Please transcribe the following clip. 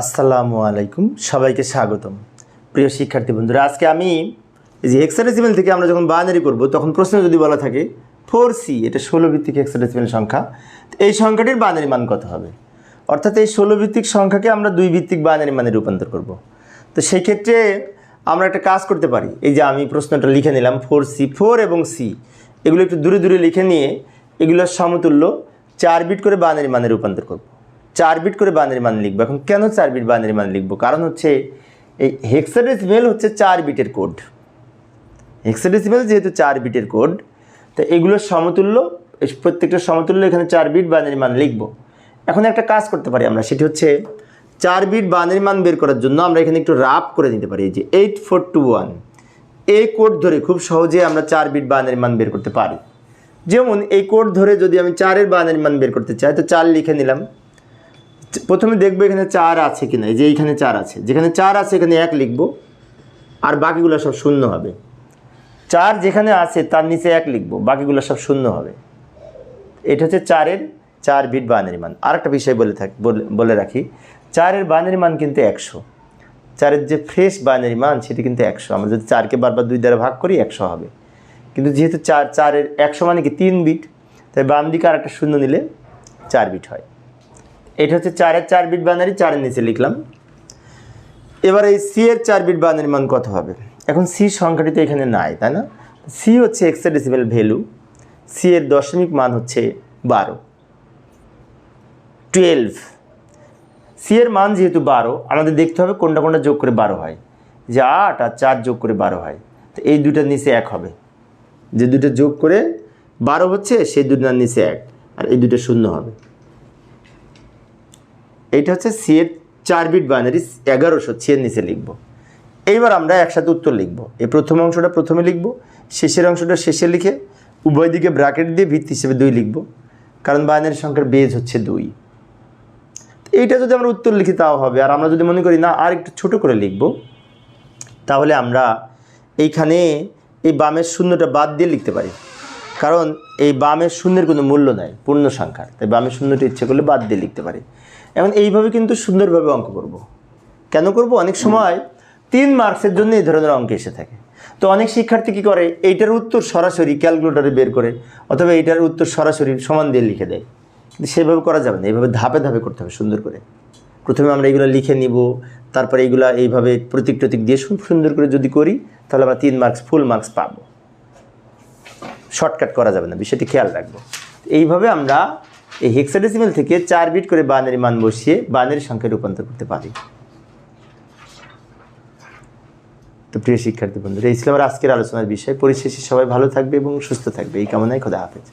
আসসালামু আলাইকুম, সবাইকে স্বাগতম। প্রিয় শিক্ষার্থী বন্ধুরা, আজকে আমি এই যে হেক্সাডেসিমেল থেকে আমরা যখন বাইনারি করব, তখন প্রশ্ন যদি বলা থাকে ফোর সি এটা ষোলো ভিত্তিক হেক্সাডেসিমেল সংখ্যা এই সংখ্যাটির বাইনারি মান কত হবে? অর্থাৎ এই ষোলো ভিত্তিক সংখ্যাকে আমরা দুই ভিত্তিক বাইনারি মানে রূপান্তর করব। তো সেক্ষেত্রে আমরা একটা কাজ করতে পারি। এই যে আমি প্রশ্নটা লিখে নিলাম ফোর সি ফোর এবং সি এগুলো একটু দূরে দূরে লিখে নিয়ে এগুলোর সমতুল্য চার বিট করে বাইনারি মানে রূপান্তর করব। চার বিট করে বাইনারি মান লিখব। এখন কেন চার বিট বাইনারি মান লিখব? কারণ হচ্ছে এই হেক্সাডেসিমেল হচ্ছে চার বিটের কোড হেক্সাডেসিমেল যেহেতু চার বিটের কোড তো এগুলোর সমতুল্য প্রত্যেকটা সমতুল্য এখানে চার বিট বাইনারি মান লিখব। এখন একটা কাজ করতে পারি আমরা, সেটি হচ্ছে চার বিট বাইনারি মান বের করার জন্য আমরা এখানে একটু রাপ করে নিতে পারি যে এইট ফোর টু ওয়ান এই কোড ধরে খুব সহজে আমরা চার বিট বাইনারি মান বের করতে পারি। যেমন এই কোড ধরে যদি আমি চারের বাইনারি মান বের করতে চাই, তো চার লিখে নিলাম। প্রথমে দেখব এখানে চার আছে কিনা, এই যে এইখানে চার আছে। যেখানে চার আছে, এখানে এক লিখব, আর বাকিগুলো সব শূন্য হবে। চার যেখানে আছে, তার নিচে এক লিখব, বাকিগুলো সব শূন্য হবে। এটা হচ্ছে চারের, চার বিট বাইনারি মান। আর একটা বিষয় বলে থাকি, বলে- রাখি। চারের বাইনারি মান কিন্তু একশো। চারের যে ফ্রেশ বাইনারি মান, সেটি কিন্তু একশো। আমরা যদি চারকে বারবার দুই দ্বারা ভাগ করি, একশো হবে। কিন্তু যেহেতু চার, চারের একশো মানে কি তিন বিট, তাই বাম দিকে আর একটা শূন্য নিলে চার বিট হয়। এটা হচ্ছে চারের চার বিট বাইনারি চারের নিচে লিখলাম। এবার এই সি এর চার বিট বাইনারি মান কত হবে? এখন সি সংখ্যাটি তো এখানে নাই, তাই না? সি হচ্ছে এক্সাডেসিমেল ভ্যালু সি এর দশমিক মান হচ্ছে বারো। টুয়েলভ সি এর মান যেহেতু বারো, আমাদের দেখতে হবে কোনটা কোনটা যোগ করে বারো হয়। যে আট আর চার যোগ করে বারো হয়। তো এই দুটার নিচে এক হবে। যে দুটো যোগ করে বারো হচ্ছে, সেই দুটার নিচে এক। আর এই দুটো শূন্য হবে। এইটা হচ্ছে সি এর চার বিট বাইনারি এগারোশো সি এর নিচে লিখব। এইবার আমরা একসাথে উত্তর লিখব। এই প্রথম অংশটা প্রথমে লিখব, শেষের অংশটা শেষে লিখে উভয় দিকে ব্র্যাকেট দিয়ে ভিত্তি হিসেবে দুই লিখব, কারণ বাইনারি সংখ্যার বেজ হচ্ছে দুই। এইটা যদি আমরা উত্তর লিখি তাও হবে, আর আমরা যদি মনে করি না, আর একটু ছোটো করে লিখব, তাহলে আমরা এইখানে এই বামের শূন্যটা বাদ দিয়ে লিখতে পারি। কারণ এই বামের শূন্যের কোনো মূল্য নাই, পূর্ণ সংখ্যার। তাই বামের শূন্যটা ইচ্ছে করলে বাদ দিয়ে লিখতে পারি। এখন এইভাবে কিন্তু সুন্দরভাবে অঙ্ক করব। কেন করব? অনেক সময় তিন মার্কসের জন্য এই ধরনের অঙ্ক এসে থাকে। তো অনেক শিক্ষার্থী কী করে? এইটার উত্তর সরাসরি ক্যালকুলেটারে বের করে অথবা এইটার উত্তর সরাসরি সমান দিয়ে লিখে দেয়। কিন্তু সেভাবে করা যাবে না। এইভাবে ধাপে ধাপে করতে হবে সুন্দর করে। প্রথমে আমরা এইগুলো লিখে নিব, তারপরে এইগুলো এইভাবে প্রতীক টতীক দিয়ে সুন্দর করে যদি করি, তাহলে আমরা তিন মার্কস ফুল মার্কস পাবো। শর্টকাট করা যাবে না। বিষয়টি খেয়াল রাখব। এইভাবে আমরা এই হেক্সাডেসিমেল থেকে চার বিট করে বানের মান বসিয়ে বানের সংখ্যায় রূপান্তর করতে পারি। তো প্রিয় শিক্ষার্থী বন্ধুরা, এই ছিল আমার আজকের আলোচনার বিষয়। পরিশেষে সবাই ভালো থাকবে এবং সুস্থ থাকবে। এই কামনায় খোদা হাফেজ।